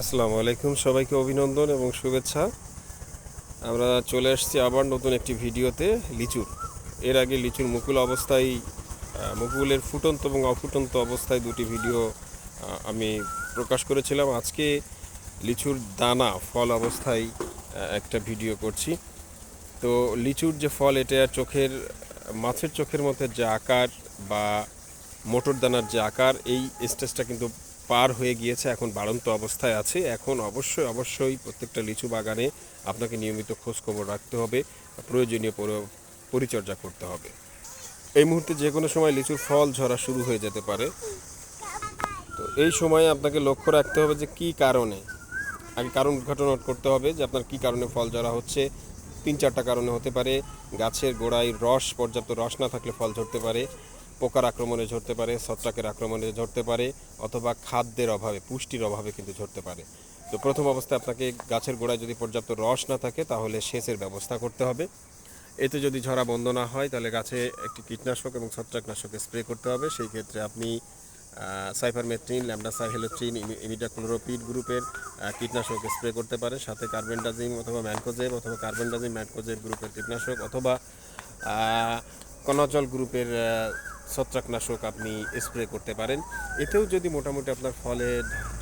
আসসালামু আলাইকুম, সবাইকে অভিনন্দন এবং শুভেচ্ছা। আমরা চলে আসছি আবার নতুন একটি ভিডিওতে লিচুর। এর আগে লিচুর মুকুল অবস্থায় মুকুলের ফুটন্ত এবং অফুটন্ত অবস্থায় দুটি ভিডিও আমি প্রকাশ করেছিলাম। আজকে লিচুর দানা, ফল অবস্থায় একটা ভিডিও করছি। তো লিচুর যে ফল, এটা চোখের, মাছের চোখের মধ্যে যে আকার বা মোটর দানার যে আকার, এই স্টেজটা কিন্তু পার হয়ে গিয়েছে, এখন বাড়ন্ত অবস্থায় আছে। এখন অবশ্যই অবশ্যই প্রত্যেকটা লিচু বাগানে আপনাকে নিয়মিত খোঁজখবর রাখতে হবে, প্রয়োজনীয় পরিচর্যা করতে হবে। এই মুহূর্তে যে কোনো সময় লিচুর ফল ঝরা শুরু হয়ে যেতে পারে। তো এই সময়ে আপনাকে লক্ষ্য রাখতে হবে যে কি কারণে। আগে কারণ ঘটনা করতে হবে যে আপনার কি কারণে ফল ঝরা হচ্ছে। তিন চারটা কারণে হতে পারে, গাছের গোড়ায় রস, পর্যাপ্ত রস না থাকলে ফল ঝরতে পারে। পোকার আক্রমণে ঝরতে পারে, ছত্রাকের আক্রমণে ঝরতে পারে, অথবা খাদ্যের অভাবে, পুষ্টির অভাবে কিন্তু ঝরতে পারে। তো প্রথম অবস্থায় আপনাকে গাছের গোড়ায় যদি পর্যাপ্ত রস না থাকে, তাহলে সেচের ব্যবস্থা করতে হবে। এতে যদি ঝরা বন্ধ না হয়, তাহলে গাছে একটি কীটনাশক এবং ছত্রাকনাশক স্প্রে করতে হবে। সেই ক্ষেত্রে আপনি সাইফারমেথ্রিন ল্যামডাসাই হেলোট্রিন ইমিডাক্লোরোপিড গ্রুপের কীটনাশক স্প্রে করতে পারে। সাথে কার্বেন্ডাজিম অথবা ম্যানকোজেব অথবা কার্বেন্ডাজিম, ম্যানকোজেব গ্রুপের কীটনাশক অথবা কনাজল গ্রুপের ছত্রাকনাশক আপনি স্প্রে করতে পারেন। এতেও যদি মোটামুটি আপনার ফলে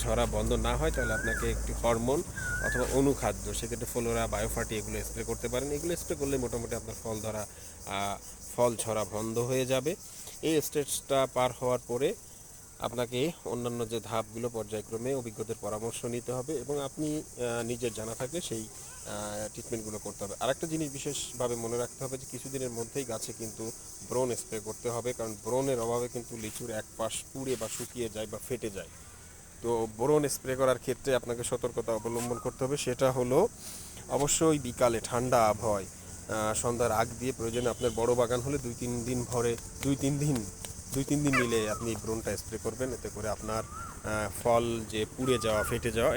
ঝরা বন্ধ না হয়, তাহলে আপনাকে একটি হরমোন অথবা অনুখাদ্য, সেক্ষেত্রে ফ্লোরা, বায়োফাটি এগুলো স্প্রে করতে পারেন। এগুলো স্প্রে করলে মোটামুটি আপনার ফল ধরা ফল ঝরা বন্ধ হয়ে যাবে। এই স্টেজটা পার হওয়ার পরে আপনাকে অন্যান্য যে ধাপগুলো পর্যায়ক্রমে অভিজ্ঞদের পরামর্শ নিতে হবে এবং আপনি নিজের জানা থাকলে সেই ট্রিটমেন্টগুলো করতে হবে। আরেকটা জিনিস বিশেষভাবে মনে রাখতে হবে যে কিছুদিনের মধ্যেই গাছে কিন্তু ব্রোন স্প্রে করতে হবে, কারণ ব্রোনের অভাবে কিন্তু লিচুর এক পাশ পুড়ে বা শুকিয়ে যায় বা ফেটে যায়। তো বোরন স্প্রে করার ক্ষেত্রে আপনাকে সতর্কতা অবলম্বন করতে হবে, সেটা হলো অবশ্যই বিকালে ঠান্ডা আবহাওয়ায় সন্ধ্যার আগ দিয়ে প্রয়োজনে আপনার বড় বাগান হলে দুই তিন দিন ভরে, দুই তিন দিন দুই, তিন দিন মিলে আপনি ব্রোনটা স্প্রে করবেন, এতে করে আপনার ফল যে পুড়ে যাওয়া, ফেটে যাওয়া